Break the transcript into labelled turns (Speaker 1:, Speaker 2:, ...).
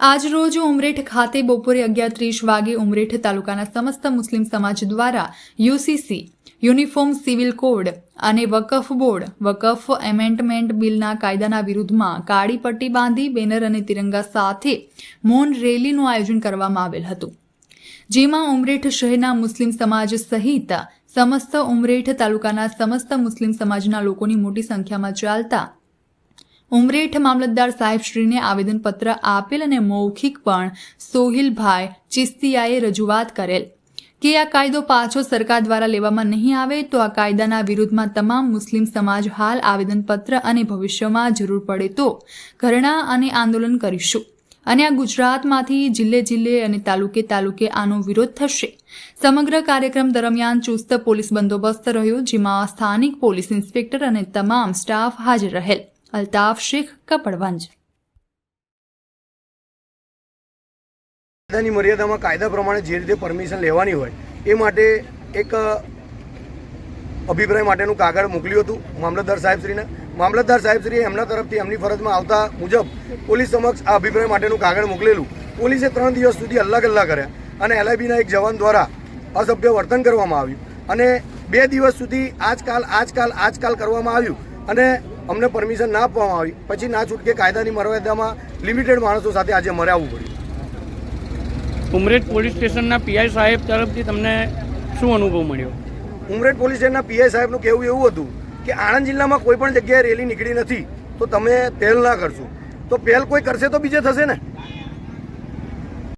Speaker 1: આજ રોજ ઉમરેઠ ખાતે બપોરે અગિયાર ત્રીસ વાગે ઉમરેઠ તાલુકાના સમસ્ત મુસ્લિમ સમાજ દ્વારા યુસીસી, યુનિફોર્મ સિવિલ કોડ અને વકફ બોર્ડ, વકફ એમેન્ડમેન્ટ બિલના કાયદાના વિરુદ્ધમાં કાળી પટ્ટી બાંધી બેનર અને તિરંગા સાથે મૌન રેલીનું આયોજન કરવામાં આવેલ હતું. જેમાં ઉમરેઠ શહેરના મુસ્લિમ સમાજ સહિત સમસ્ત ઉમરેઠ તાલુકાના સમસ્ત મુસ્લિમ સમાજના લોકોની મોટી સંખ્યામાં ચાલતા ઉમરેઠ મામલતદાર સાહેબશ્રીને આવેદનપત્ર આપેલ અને મૌખિક પણ સોહિલભાઈ ચિસ્તિયાએ રજૂઆત કરેલ. કે આ કાયદો પાછો સરકાર દ્વારા લેવામાં નહીં આવે તો આ કાયદાના વિરુદ્ધમાં તમામ મુસ્લિમ સમાજ હાલ આવેદનપત્ર અને ભવિષ્યમાં જરૂર પડે તો ઘરણા અને આંદોલન કરીશું. અને આ ગુજરાતમાંથી જિલ્લે જિલ્લે અને તાલુકે તાલુકે આનો વિરોધ થશે. સમગ્ર કાર્યક્રમ દરમિયાન ચુસ્ત પોલીસ બંદોબસ્ત રહ્યો, જેમાં સ્થાનિક પોલીસ ઇન્સ્પેક્ટર અને તમામ સ્ટાફ હાજર રહેલ. અલ્તાફ શેખ કપડવંજ.
Speaker 2: કાયદાની મર્યાદામાં કાયદા પ્રમાણે જે રીતે પરમિશન લેવાની હોય, એ માટે એક અભિપ્રાય માટેનું કાગળ મોકલ્યું હતું મામલતદાર સાહેબશ્રીને. મામલતદાર સાહેબશ્રીએ એમના તરફથી એમની ફરજમાં આવતા મુજબ પોલીસ સમક્ષ આ અભિપ્રાય માટેનું કાગળ મોકલેલું. પોલીસે ત્રણ દિવસ સુધી અલ્લા ગલ્લા કર્યા અને એલઆઈબીના એક જવાન દ્વારા અસભ્ય વર્તન કરવામાં આવ્યું. અને બે દિવસ સુધી આજકાલ આજકાલ આજકાલ કરવામાં આવ્યું. અને અમને પરમિશન ના આપવામાં આવી. પછી ના છૂટકે કાયદાની મર્યાદામાં લિમિટેડ માણસો સાથે આજે મરાવવું પડ્યું.
Speaker 3: ઉમરેઠ પોલીસ સ્ટેશનના પીઆઈ સાહેબ તરફથી તમને શું અનુભવ મળ્યો?
Speaker 2: ઉમરેઠ પોલીસ સ્ટેશનના પીઆઈ સાહેબનું કહેવું એવું હતું કે આણંદ જિલ્લામાં કોઈ પણ જગ્યાએ રેલી નીકળી નથી તો તમે પહેલ ના કરશો. તો પહેલ કોઈ કરશે તો બીજે થશે ને?